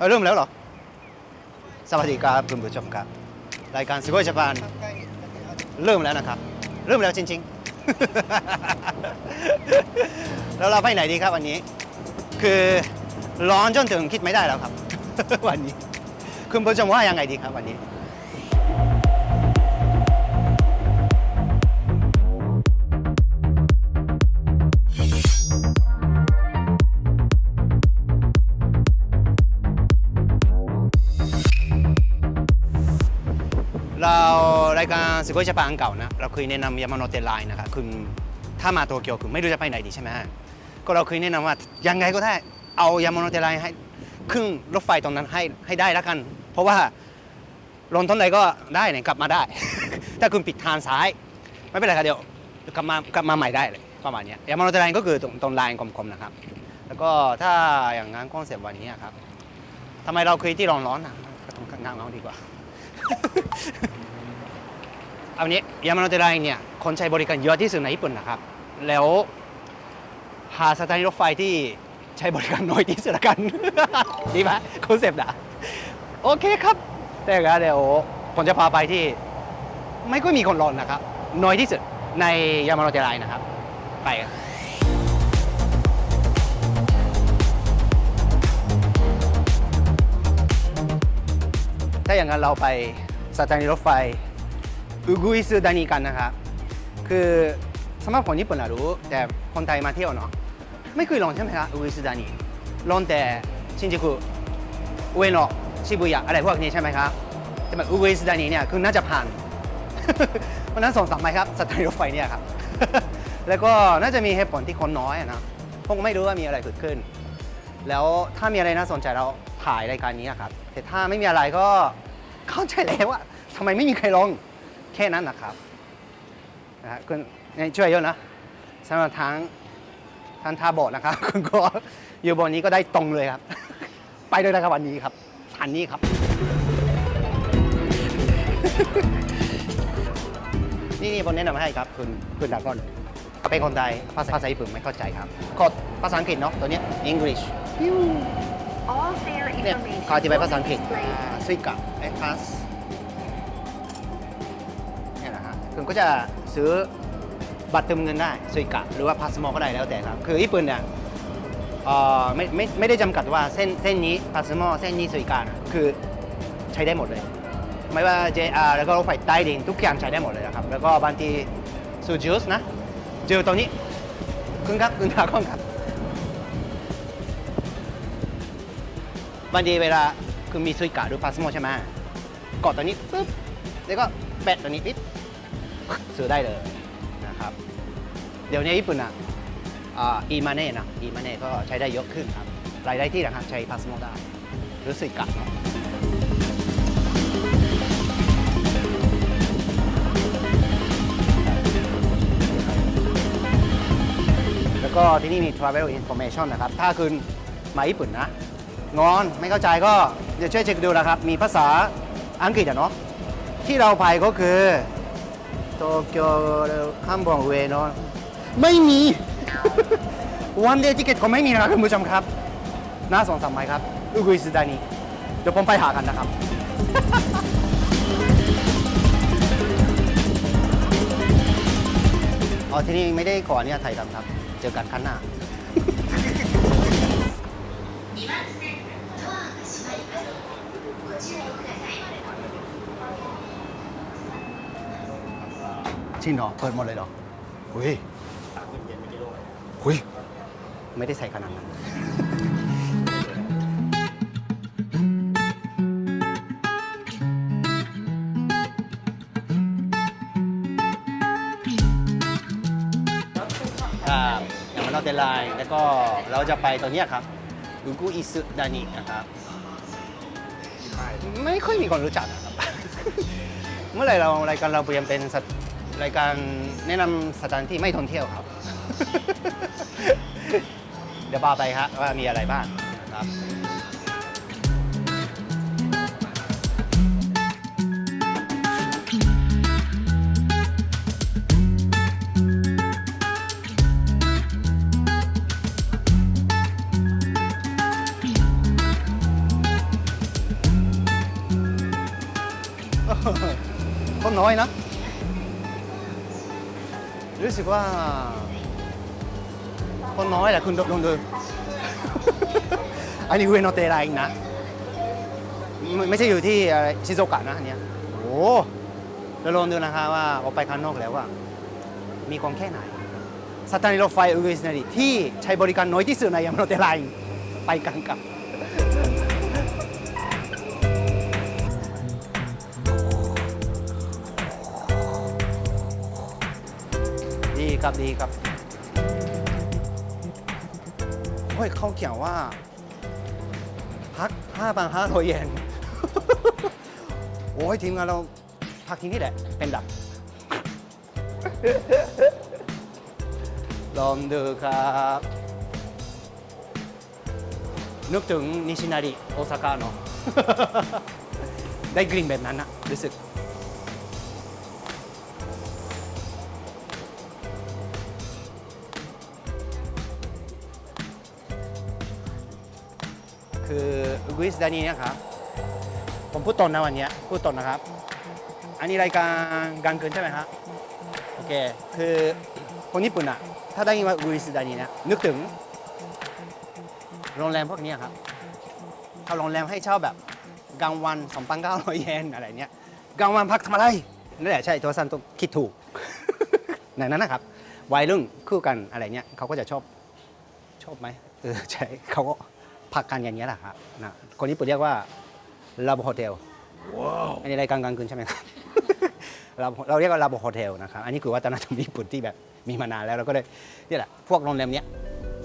เอาเริ่มแล้วเหรอ สวัสดีครับคุณผู้ชมครับ รายการสกอยญี่ปุ่นเริ่มแล้วนะครับ เริ่มแล้วจริง ๆ แล้วเราไปไหนดีครับวันนี้ คือร้อนจนถึงคิดไม่ได้แล้วครับ วันนี้ คุณผู้ชมว่ายังไงดีครับวันนี้ รายการสกอยญี่ปุ่นเก่านะเราเคยแนะนำยามาโนเตไลน์นะครับคุณถ้ามาโตเกียวคุณไม่รู้จะไปไหนดีใช่ไหมก็เราเคยแนะนำว่ายังไงก็ได้เอายามาโนเตไลน์ให้ขึ้นรถไฟตรงนั้นให้ให้ได้แล้วกัน เพราะว่าลงตรงไหนก็ได้เนี่ยกลับมาได้ ถ้าคุณปิดทางซ้าย ไม่เป็นไรครับเดี๋ยวกลับมากลับมาใหม่ได้เลยประมาณนี้ยามาโนเตไลน์ก็คือตรงตรงลายกลมๆนะครับ แล้วก็ถ้าอย่างนั้นคอนเซปต์วันนี้ครับทำไมเราเคยที่ร้อนๆอะก็ต้องงานเอาดีกว่า อานี้ยามาโนเตไลน์เนี่ยคนใช้บริการเยอะที่สุดในญี่ปุ่นนะครับ แล้วหาสถานีรถไฟที่ใช้บริการน้อยที่สุดละกัน ดีไหมคอนเซปต์นะโอเคครับ แต่ก็เดี๋ยวผมจะพาไปที่ ไม่ค่อยมีคนรอนนะครับ น้อยที่สุดในยามาโนเตไลน์นะครับ ไปถ้าอย่างนั้นเราไปสถานีรถไฟ อุกุอิสุดานิกันนะครับ คือสำหรับคนญี่ปุ่นรู้ แต่คนไทยมาเที่ยวเนาะไม่เคยลองใช่ไหมครับอุกุอิสุดานิลองแต่ชินจูกุอุเอโนะชิบุยะอะไรพวกนี้ใช่ไหมครับแต่แบบอุกุอิสุดานิเนี่ยคือน่าจะผ่านเพราะนั้นสองสามไมครับสถานีรถไฟเนี่ยครับ แล้วก็น่าจะมีเหตุผลที่คนน้อยนะผมไม่รู้ว่ามีอะไรเกิดขึ้น แล้วถ้ามีอะไรน่าสนใจเราถ่ายรายการนี้อะครับ แต่ถ้าไม่มีอะไรก็เข้าใจแล้วว่าทำไมไม่มีใครลอง ค่นั้นนะครับนะฮะคุณช่วยเยอะนะสำหรับทางทางทาโบดนะครับคุณก็อยู่บนนี้ก็ได้ตรงเลยครับ ไปเลยนะครับวันนี้ครับทันนี้ครับ นี่นี่ผมแนะนำให้ครับ คุณคุณดากอนเป็นคนไทยภาษาภาษาญี่ปุ่นไม่เข้าใจครับกดภาษาอังกฤษเนาะตัวเนี้ย English All fare เนี่ย information เขาอธิบายภาษาอังกฤษ will be displayed สวิกะไอพัส คุณก็จะซื้อบัตรเติมเงินได้สวิกะหรือว่าพาสโมก็ได้แล้วแต่ครับ คือญี่ปุ่นเนี่ยเอ่อไม่ไม่ไม่ได้จำกัดว่าเส้นเส้นนี้พาสโมเส้นนี้สวิกะนะคือใช้ได้หมดเลย ไม่ว่า JR แล้วก็รถไฟใต้ดินทุกอย่างใช้ได้หมดเลยนะครับ แล้วก็บางทีซูจูสนะเจอตรงนี้คุณครับคุณทาก้องครับ บางทีเวลาคือมีซุยกะหรือพาสโมใช่ไหมกดตัวนี้ปุ๊บแล้วก็แปะตัวนี้ปิ๊บ ซื้อได้เลยนะครับเดี๋ยวนี้ญี่ปุ่นอะอีมาเน่นะอีมาเน่ก็ใช้ได้เยอะขึ้นครับรายได้ที่นะครับใช้พาสโมได้หรือซุยกะเนาะแล้วก็ที่นี่มี travel information นะครับ ถ้าคุณมาญี่ปุ่นนะ งอนไม่เข้าใจก็เดี๋ยวช่วยเช็คดูนะครับ มีภาษาอังกฤษอะเนาะที่เราไปก็คือ โตเกียวข้ามบองเวเนาะไม่มี วันเดย์ทิเก็ตก็ไม่มีนะครับคุณผู้ชมครับน่าสงสารไหมครับอุกุอิสุดานิเดี๋ยวผมไปหากันนะครับ อ๋อที่นี่ไม่ได้ขออนุญาตถ่ายทำครับ เจอกันครั้งหน้า จริงเหรอเปิดหมดเลยเหรอหุยหุยไม่ได้ใส่ขนาดนั้น ครับอย่างมันเราเดลไลน์แล้วก็เราจะไปตัวเนี้ยครับกุกุอิสุดานินะครับ ไม่ค่อยมีคนรู้จักนะครับ เมื่อไหร่เรารายการเราเปลี่ยนเป็นสถ รายการแนะนำสถานที่ไม่ท่องเที่ยวครับ เดี๋ยวพาไปครับว่ามีอะไรบ้างครับก็น้อยนะ รู้สึกว่าคนน้อยแหละคุณลองดู อันนี้เวโนเตไลน์นะ ไม่ใช่อยู่ที่ชิโซกะนะอันเนี้ยโอ้เราลองดูนะคะว่าออกไปข้างนอกแล้วว่า มีความแค่ไหนสถานีรถไฟอุกุอิสนารีที่ใช้บริการน้อยที่สุดในยามโนเตไลน์ไปกันกับ ครับดีครับโอ้ยเขาเขียนว่า พัก5บาท500เยนโอ้ยทีมงานเราพักที่นี่แหละ เป็นดับลองดูครับ นึกถึงนิชินาริโอซาก้าเนาะได้กลิ่นแบบนั้นนะรู้สึก อุกุอิสดานีนะครับ ผมพูดตรงนะวันนี้พูดตรงนะครับ อันนี้รายการกลางคืนใช่ไหมครับโอเค คือคนญี่ปุ่นอะถ้าได้ยินว่าอุกุอิสดานีนะนึกถึงโรงแรมพวกนี้ครับเขาโรงแรมให้เช่าแบบกลางวัน2,900เยนอะไรเนี้ยกลางวันพักทำอะไรนั่นแหละใช่ตัวซันต้องคิดถูกในนั้นนะครับวัยรุ่นคู่กันอะไรเนี้ยเขาก็จะชอบชอบไหมเออใช่เขาก็พักกันอย่างนี้ยแหละครับนะ คนญี่ปุ่นเรียกว่าลาบโฮเทลอันนี้รายการกลางคืนใช่ไหมครับ เราเราเรียกว่าลาบโฮเทลนะครับอันนี้คือวัฒนธรรมญี่ปุ่นที่แบบมีมานานแล้วเราก็เลยนี่แหละพวกโรงแรมเนี้ย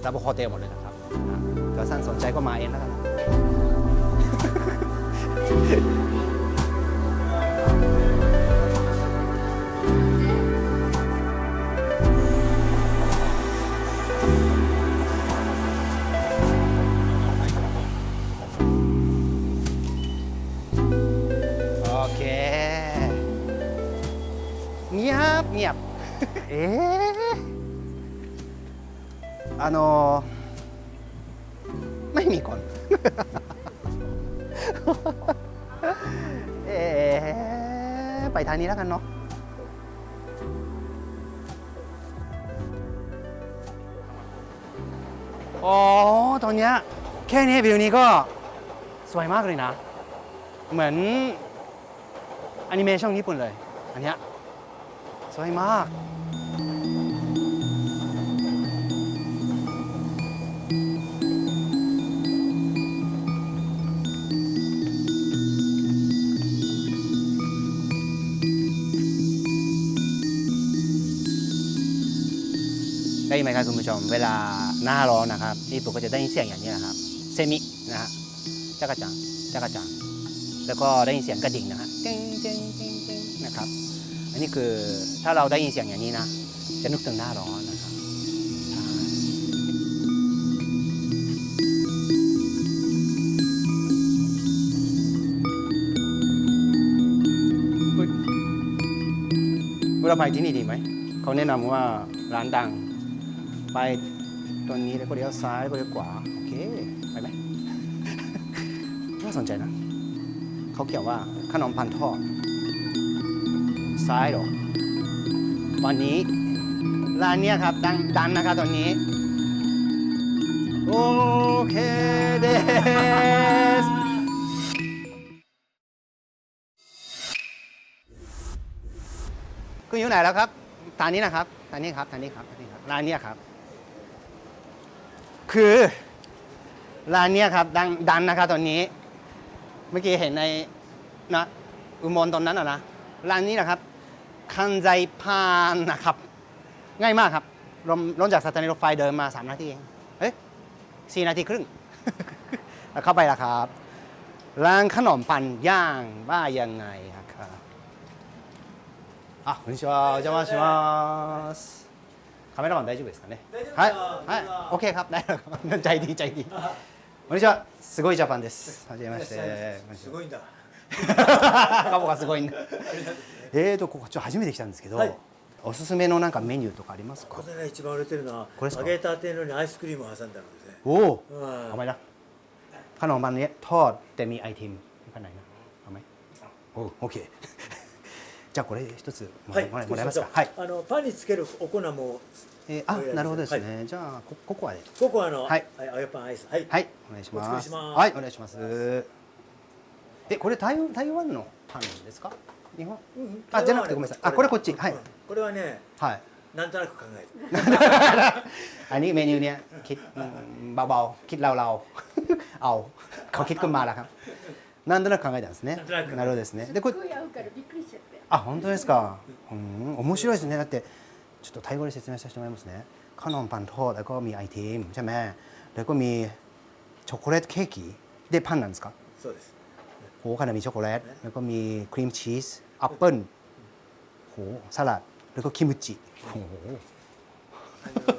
ลาบโฮเทลหมดเลยนะครับนะถ้าท่านสนใจก็มาเองแล้วกัน เงียบ เอ๊ะあのไม่มีคน เอ๊ะไปทางนี้แล้วกันเนาะอ๋อตอนเนี้ยแค่นี้วิวนี้ก็สวยมากเลยนะ เหมือนแอนิเมชันญี่ปุ่นเลย อันเนี้ย สวยมาก ได้ยินไหมครับคุณผู้ชม เวลาหน้าร้อนนะครับญี่ปุ่นก็จะได้ยินเสียงอย่างนี้นะครับ เซมินะฮะจักรจังจักรจังแล้วก็ได้ยินเสียงกระดิ่งนะฮะเจ้ง อันนี้คือถ้าเราได้ยินเสียงอย่างนี้นะ จะนึกถึงหน้าร้อนนะครับใช่อุ๊ยเราไปที่นี่ดีไหม เขาแนะนำว่าร้านดัง ไปตรงนี้แล้วก็เลี้ยวซ้ายก็เลี้ยวขวาโอเค ไปไหม น่าสนใจนะ เขาเขียนว่าขนมปังทอด ซ้ายหรอตอนนี้ร้านเนี้ยครับดังดังนะครับตอนนี้ โอเคเดสคุณอยู่ไหนแล้วครับทานี้นะครับทานี้ครับทานี้ครับทานี้ครับร้านเนี้ยครับ คือร้านเนี้ยครับดังดังนะครับตอนนี้ เมื่อกี้เห็นในนะอุโมงค์ตรงนั้นอะนะ ร้านนี้นะครับคันไจพานนะครับ ง่ายมากครับลงลงจากสถานีรถไฟเดินมา 3 นาทีเองเอ๊ะสี่นาทีครึ่ง แล้วเข้าไปแล้วครับ ร้านขนมปังย่างว่ายังไงครับあこんにちはお邪魔しますカメラマン大丈夫ですかねはいはい OK ครับได้แล้วครับใจดีใจดีこんにちはすごいジャパンですはじめましてすごいんだ。 カボがすごいんだ。えーとここちょっと初めて来たんですけど、はいおすすめのなんかメニューとかありますかこ。れが一番売れてるのはこれですか揚げたてのにアイスクリームを挟んだのですね。おお、うんเอาไหมนะขนมปังเนี้ยทอดแต่มีไอติมข้างในนะเอาไหมโอ้โอเค じゃあこれ一つもはい、もらえもらえますかそうしはい、ましょうあのパンにつけるお粉もえーあなるほどですね、じゃあこココアでココアの、はい揚げパンアイスはい、はいお願いしますお作りしますはいお願いします えこれ台湾台湾のパンですか日本うんあじゃなくてごめんなさいあこれこっちはいうんこれはねはいなんとなく考える อันนี้เมนูเนี้ยคิดอืมเบาๆคิดเราๆ เอาเขาคิดขึ้นมาแล้วครับなんとなく考えたんですねなんとなくなるほどですねでこれすごい合うからびっくりしちゃってあ本当ですかうん面白いですねだってちょっとタイ語で説明させてもらいますねขนมปังทอดแล้วก็มีไอติมใช่ไหมแล้วก็มีช็อกโกแลตเค้กでパンなんですか そうです โหขนาดมีช็อกโกแลตแล้วก็มีครีมชีสแอปเปิ้ลโหสลัดแล้วก็คิムจิโห あの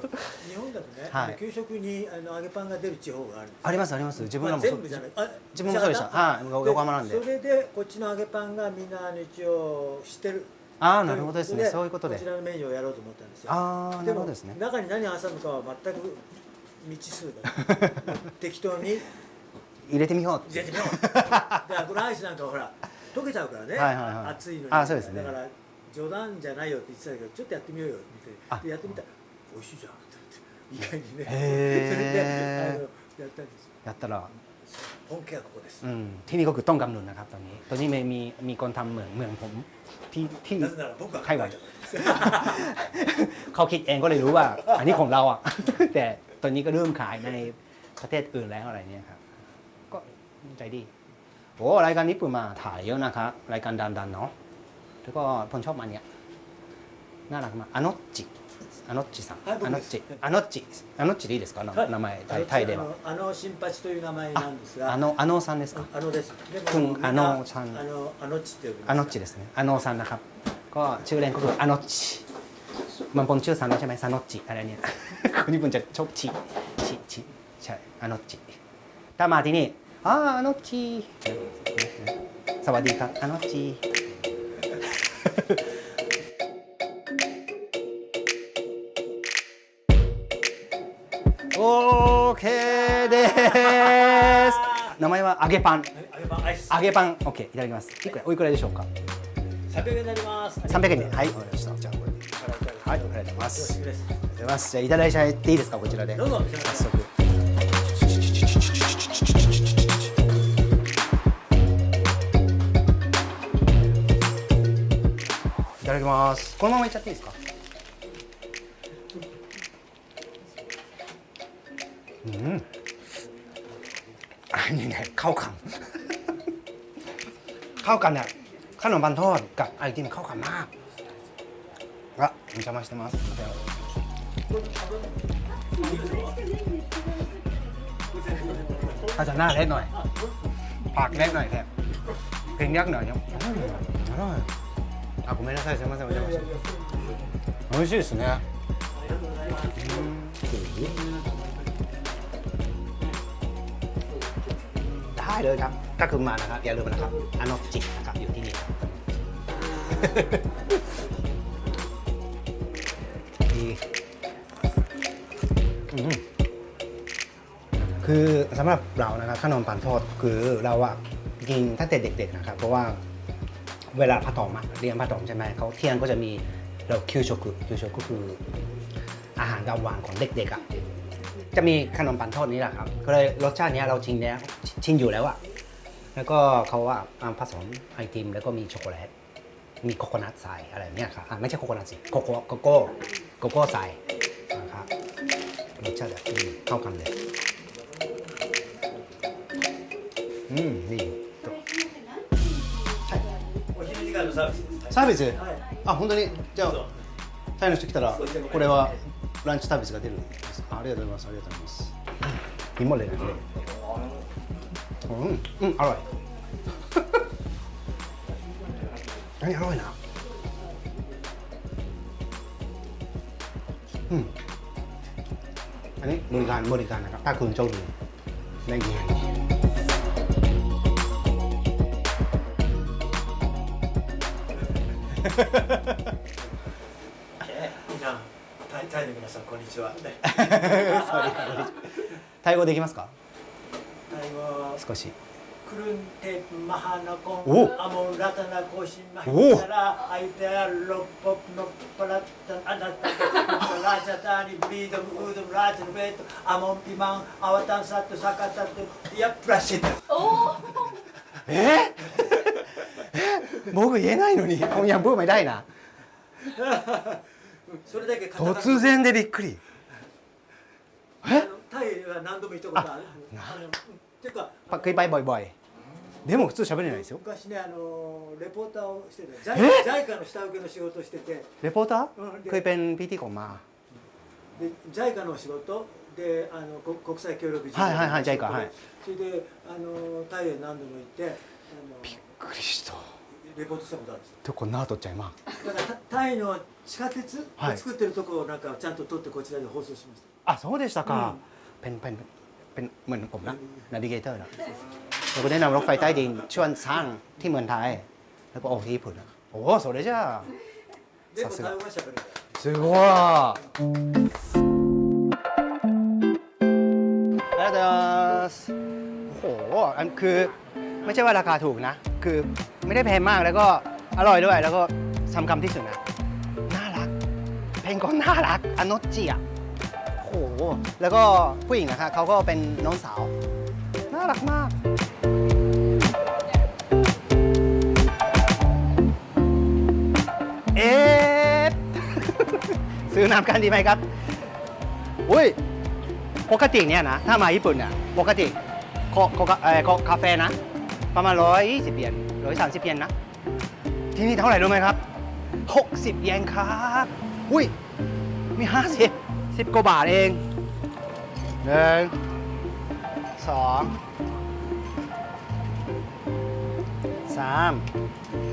日本だとね、はいあの給食にあの揚げパンが出る地方があるんですよありますあります自分らもまあ全部じゃないあ自分もそうでしたはい横浜なんでそれでこっちの揚げパンがみんなあの一応知ってるああなるほどですねそういうことでこちらのメニューをやろうと思ったんですよああなでもるほどですね中に何を挟むかは全く未知数だ適当に 入れてみようって入れてみようだからこのアイスなんかほら溶けちゃうからね、はいはいはい熱いのにあそうですねだから冗談じゃないよって言ってたけどちょっとやってみようよって言あってでやってみたら美味しいじゃんって言って意外にねへーそれであのやったんですよやったら 本家はここです、 อืมที่นี่ก็คือต้องกำหนดนะครับตอนนี้ตอนนี้มีมีมีคนทำเหมืองเหมืองผมที่ที่ なぜなら僕が考ไต้หวัน えたからです เขาคิดเองก็เลยรู้ว่า อันนี้ของเราอ่ะ แต่ตอนนี้ก็เริ่มขายในประเทศอื่นแล้วอะไรเนี่ยครับ ก็ บ ใจดีโอ้รายการญี่ปุ่นมาถ่ายเยอะนะครับรายการดันๆเนาะแล้วก็ผมชอบมันเนี้ยน่ารักมากอโนจิอโนจิさんはい僕ですอโนจิอโนจิอโนจิでいいですかなはい名前あのタイではあのあの新八という名前なんですがあのあのさんですかあのですでもคุณ みんなあのさんあのあのちって呼びます อโนจิですねอโนซันนะครับ ก็ชื่อเล่นก็คืออโนจิมันผมชื่อซันด้วยใช่ไหมซานโนจิอะไรเนี่ย คนญี่ปุ่นจะชอบชิชิชิใช่อโนจิถ้ามาที่นี่ あーあのっち。ーサディーカあのっちーです。名前は揚げパン。揚げパン揚げパン。いただきます。いくら？おいくらでしょうか？三百円になります。三百円で。はいわかりました。じゃあこれはいありがとうございます。ありがとうございます。じゃあいただいちゃっていいですか？こちらで。どうぞ早速。ただきますこのままいっちゃっていいですかうんอันนี้เนี่ยเข้ากัน เข้ากันเนี่ยขนมปังทอดกับไอติมเข้ากันมากอ่ะお邪魔してますอาจจะหน้าเล็กหน่อยปากเล็กหน่อยแทบเพลงยักษ์หน่อยเนี่ยอืมอร่อย あごめんなさいすみませんお邪魔して美味しいですねได้เลยครับถ้าคือมานะครับอย่าลืมนะครับอานอจินะครับอยู่ที่นี่ครับดีอืมคือสำหรับเรานะครับขนมปังทอดคือเราอะกินตั้งแต่เด็กๆนะครับ เพราะว่า เวลาพัถมอะเรียนพัถมใช่ไหมเขาเที่ยงก็จะมีเราคิวโชกุคิวโชกุคืออาหารกลางวันของเด็กๆอะจะมีขนมปังทอดนี้แหละครับก็เลยรสชาตินี้เราชินแล้วชินอยู่แล้วอะแล้วก็เขาว่าอ่าผสมไอติมแล้วก็มีช็อกโกแลตมีโคโคนัทใส่อะไรเนี่ยครับไม่ใช่โคโคนัทสิโกโก้โกโก้โกโก้ใส่นะครับรสชาติแบบเข้ากันเลย อืมนี่ のサービス。サービス、はい、あ本当に？じゃあタイの人来たらこれはランチサービスが出る。んですかありがとうございます。ありがとうございます。今例うん。うんアロイ何アな。うん。何、無理か、無理บなんかารんちょうาร タイタイの皆さんこんにちは。タイ語できますか？タイ語少し。クルンテマハナコンおアモンラタナコシンマおヒタラアイデアロッポノッパラタアナタラジャタニブリードムウードムラジャベトアモンピマンアワタンサットサカタトいやプラシット。え え？僕言えないのに今夜ブーム偉いな。それだけ突然でびっくり。え？タイは何度も行ったことある。っていうかパックイバイボイボイ。でも普通喋れないですよ。昔ねあのレポーターをしてて在在家の下請けの仕事してて。レポーター、クイペン PT コンマで在家の仕事？であの国際協力事業はいはいはい JICA はい。それであのタイへ何度も行ってびっくりした。レポートしたことあるんですทุกคนน่าตกใจมาก だからタタイの地下鉄はいを作ってるところをなんかちゃんと撮ってこちらで放送しましたあそうでしたか、เป็นเป็นเป็นเหมือนผมนะนาวิเกเตอร์นะเราก็ได้นำรถไฟใต้ดินช่วยสร้างที่เมืองไทย แล้วก็ออกที่ญี่ปุ่นนะโอ้それじゃあでもさすがタイ語がしゃべるからすごいありがとうございますโอ้โหอันคือไม่ใช่ว่าราคาถูกนะ คือไม่ได้แพงมากแล้วก็อร่อยด้วย แล้วก็สำคัญที่สุดนะ น่ารัก เพลงก็น่ารักอนนจิอะโอ้โห แล้วก็ผู้หญิงนะคะเขาก็เป็นน้องสาว น่ารักมากเอ๊ะ ซื้อน้ำกันดีไหมครับ อุ้ย ปกติเนี่ยนะ ถ้ามาญี่ปุ่นเนี่ย ปกติโคโคกาเอ่อโคคาเฟ่นะ ประมาณ120เยน130เยนนะ ที่นี่เท่าไหร่รู้ไหมครับ 60เยนครับอุ้ย มี 50 10กว่าบาทเองหนึ่งสองสาม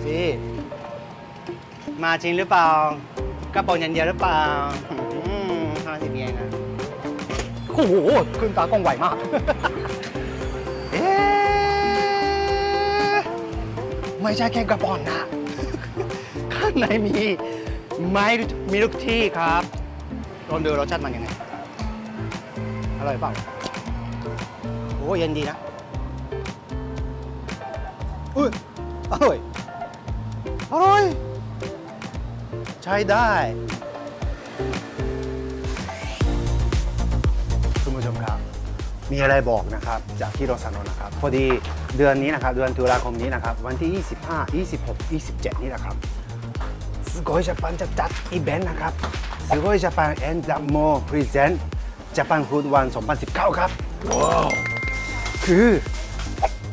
สี่มาจริงหรือเปล่ากระเป๋ายันเดียวหรือเปล่าห้าสิบเยนนะโอ้โหขึ้นตากล้องไหวมาก ไม่ใช่แค่กระป๋องนะ ข้างในมีไม้มีลูกที่ครับลองดูรสชาติมันยังไง อร่อยเปล่าโอ้เย็นดีนะ อุ้ย อร่อย อร่อย ใช้ได้ คุณผู้ชมครับ มีอะไรบอกนะครับ จากที่โรซานโนนะครับ พอดี เดือนนี้นะครับ เดือนตุลาคมนี้นะครับ วันที่ 25 26 27 นี่นะครับสโกยญี่ปุ่นจะจัดอีเวนต์นะครับสโกยญี่ปุ่นแอนด์ดัมโมพรีเซนต์ญี่ปุ่นฟูดวัน 2019 ครับ ว้าว คือ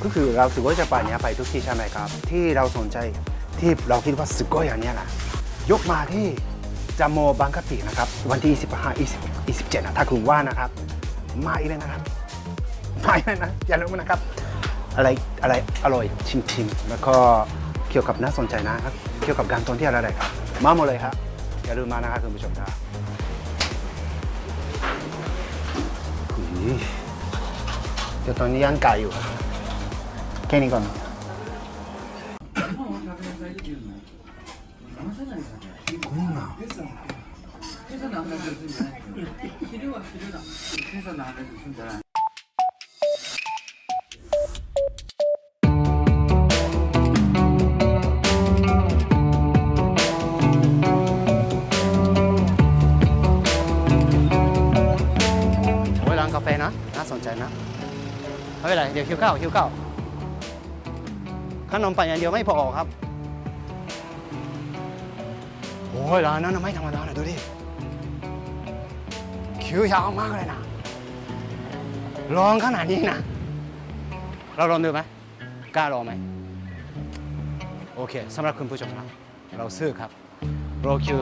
ก็คือเราสโกยญี่ปุ่นเนี่ยไปทุกที่ใช่ไหมครับ ที่เราสนใจที่เราคิดว่าสโกยอย่างเนี้ยแหละยกมาที่จัมโมบางกะปินะครับ วันที่25 20 27นะถ้าคุณว่านะครับ มาอีกเลยนะครับมาอีกเลยนะอย่าลืมนะครับ อะไรอะไรอร่อยชิมชิมๆแล้วก็เกี่ยวกับน่าสนใจนะครับ เกี่ยวกับการท่องเที่ยวอะไรครับ มาหมดเลยครับอย่าลืมมานะครับคุณผู้ชมครับอุ๊ยเดี๋ยวตอนนี้ย่างไก่อยู่ครับแค่นี้ก่อนโนะน่าสนใจนะ ไม่เป็นไร เดี๋ยวคิวข้าวคิวข้าวขนมปังอย่างเดียวไม่พอครับ โอ้ยร้านนั้นนะไม่ธรรมดานะดูดิ คิวยาวมากเลยนะลองขนาดนี้นะ เราลองดูไหมกล้าลองไหม โอเคสำหรับคุณผู้ชมนะเราซื้อครับรอคิว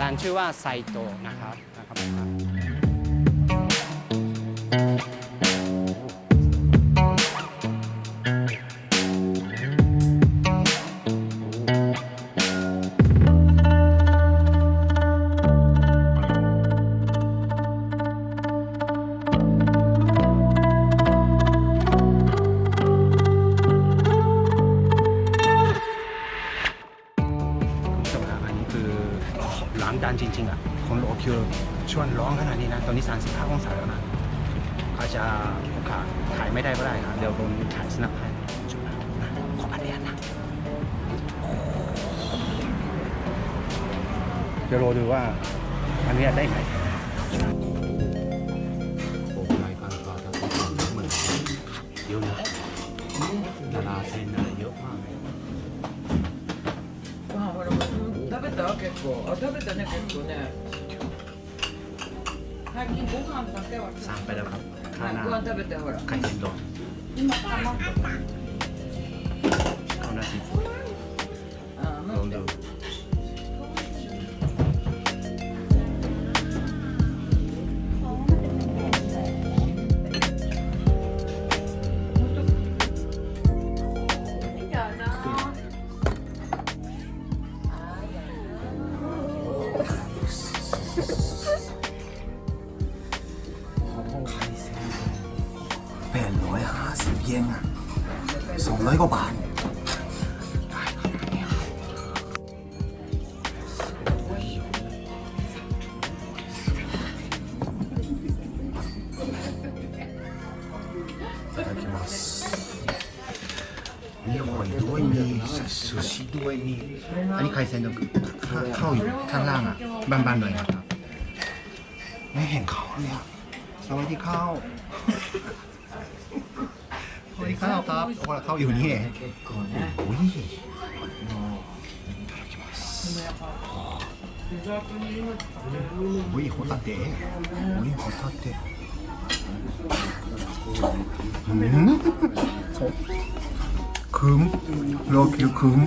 ร้านชื่อว่าไซโตะนะครับนะครับ คุณผู้ชมครับอันนี้คือร้านดังจริงๆอะของโอคิวชวนมันร้อนขนาดนี้นะตอนนี้ 35 องศาแล้วนะเขาจะโอกาสถ่ายไม่ได้ก็ได้ครับเดี๋ยวผมถ่ายสนับให้จุดนะขออันเดียนะเดี๋ยวรอดูว่าอันนี้ได้ไหม 参拝だからカナカニ天丼อันนี้ไข่เซนดองข้าข้าวอยู่ข้างล่างอ่ะบานๆหน่อยนะครับ ไม่เห็นเขาเลยอ่ะสวัสดีข้าว สวัสดีข้าวครับโอ้ข้าวอยู่นี่เอง 結構ね โอ้ย デザートに今 โอ้ยโหตัดเตะโอ้ยโหตัดเตะอืมคืมรอคิวคืม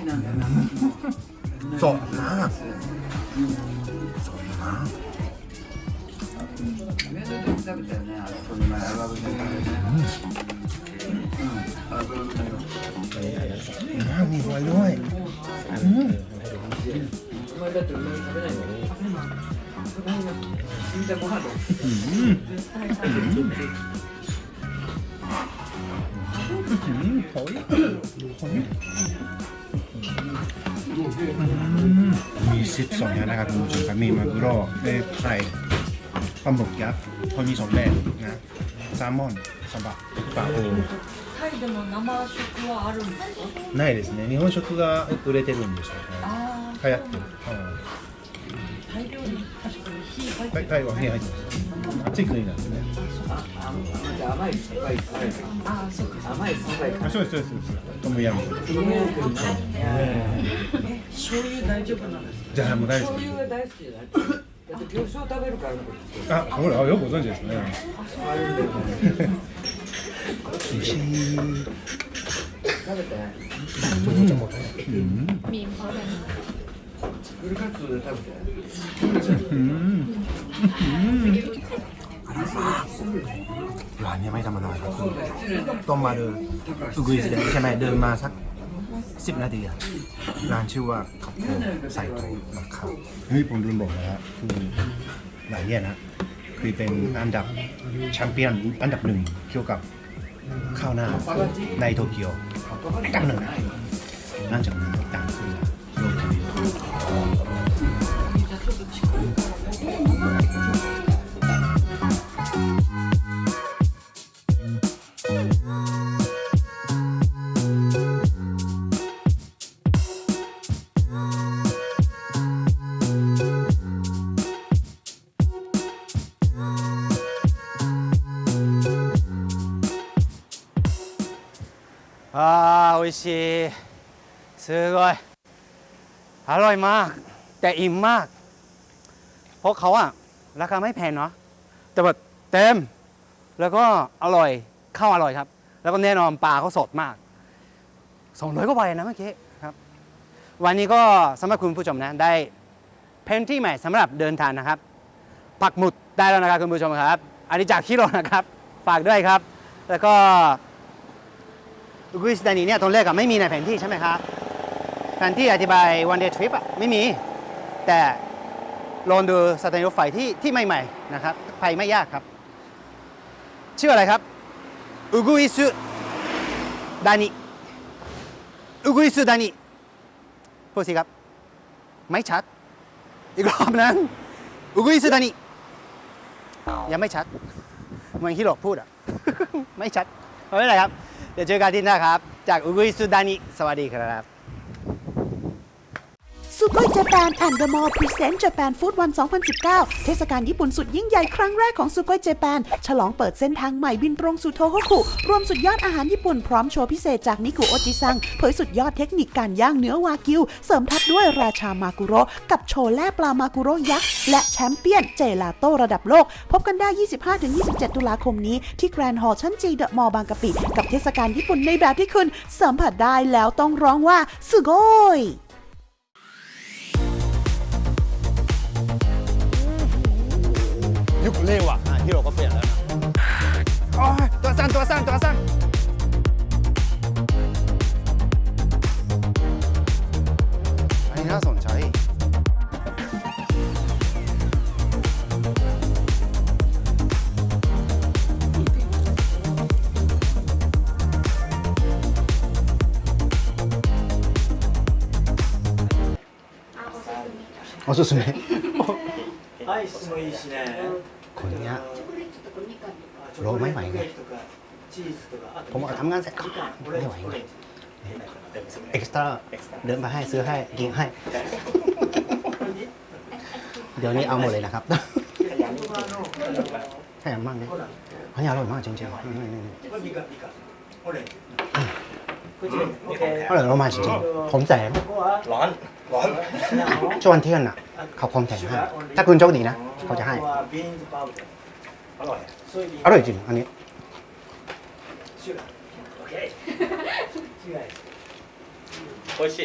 きな。ん。だよそうなあう食べねうん。うん。ん。うん。 โร่เอ้ไข่ปลาหมึกยักษ์เขามีสองแบบนะแซลมอนสำหรับปลาโอ タイでも生食はあるんですかないですね日本食が売れてるんでしょうねあ流行ってる、あタイ料理確かに火入っはい、てるタイは火入ってます暑い国なんですねああじゃあ甘い酸っぱい酸っぱいああそうか甘い酸っぱいあそうですそうですそうですトムヤム 醤油大丈夫なんですか？じゃあもう大好き。醤油が大好きじゃない。だって魚醤食べるから。あ、ほら、よくご存知ですね。あ、そういうの。美味しい。食べて。ちょこちょこね。うん。ミンパレフルカツ食べて。うん。うん。Wah, ini mah mengganti. สิบนาทีอะร้านชื่อว่าคาโปไซโตะนะครับเฮ้ยผมลืมบอกนะฮะคือร้านเนี้ยนะ คือเป็นอันดับแชมเปี้ยนอันดับหนึ่งเกี่ยวกับข้าวหน้าในโตเกียวอันดับหนึ่งนะหลังจากนั้นก็ดังขึ้นมาโลก ชีซื้อยอร่อยมาก แต่อิ่มมาก เพราะเขาอะราคาไม่แพงเนาะแต่แบบเต็ม แล้วก็อร่อยข้าวอร่อยครับ แล้วก็แน่นอนปลาเขาสดมากสองร้อยกว่าใบนะเมื่อกี้ครับ วันนี้ก็สำหรับคุณผู้ชมนะได้เพนที่ใหม่สำหรับเดินทางนะครับผักหมุดได้แล้วนะครับคุณผู้ชมครับ อันนี้จากคิโลนะครับ ฝากด้วยครับ แล้วก็ กุอิสดานีเนี่ยตอนแรกอะไม่มีในแผนที่ใช่ไหมครับแผนที่อธิบาย one day trip อะไม่มี แต่ลองดูสถานีรถไฟที่ที่ใหม่ๆนะครับไปไม่ยากครับ ชื่ออะไรครับอุกุอิสุดานิอุกุอิสุดานิพูดสิครับ ไม่ชัด อีกรอบนั้นอุกุอิสุดานิยังไม่ชัดเหมือนฮิโรพูดอะไม่ชัดไม่เป็นไรครับ เดี๋ยวเจอกันที่หน้าครับ จากอุกุยสุดานิสวัสดีครับ ซูเปอร์เจแปนแอนด์เดอะมอลล์พรีเซนต์ Japan Food One 2019 เทศกาลญี่ปุ่นสุดยิ่งใหญ่ครั้งแรกของซูเปอร์เจแปนฉลองเปิดเส้นทางใหม่บินตรงสู่โทโฮคุ รวมสุดยอดอาหารญี่ปุ่นพร้อมโชว์พิเศษจากนิกุโอจิซัง เผยสุดยอดเทคนิคการย่างเนื้อวากิว เสริมทัพด้วยราชามากุโรกับโชว์แล่ปลามากุโรยักษ์ และแชมเปี้ยนเจลาโต้ระดับโลก พบกันได้ 25-27 ตุลาคมนี้ที่แกรนด์ฮอลล์ชั้นจีเดอะมอลล์บางกะปิกับเทศกาลญี่ปุ่นในแบบที่คุณสัมผัสได้แล้วต้องร้องว่าสุโกย ยุคเร็วอ่ะอ่ะฮิโรก็เปลี่ยนแล้วนะโอ้ยตัวสั้นตัวสั้นตัวสั้นอันนี้น่าสนใจ おすすめ アイスもいいしねこんにゃローไม่ไหวไงผมบอกทำงานเสร็จไม่ไหวไงเอ็กซ์ตร้าเดินไปให้ซื้อให้กินให้ เดี๋ยวนี้เอาหมดเลยนะครับแถมมากเลยอันนี้อร่อยมากจริงๆ อร่อยเรามาจริงๆผมแถมร้อน ร้อนชวนเที่ยนอะ เขาคงแถมให้ถ้าคุณโชคดีนะ เขาจะให้ อร่อย อร่อยจริง อันนี้โอเคชิ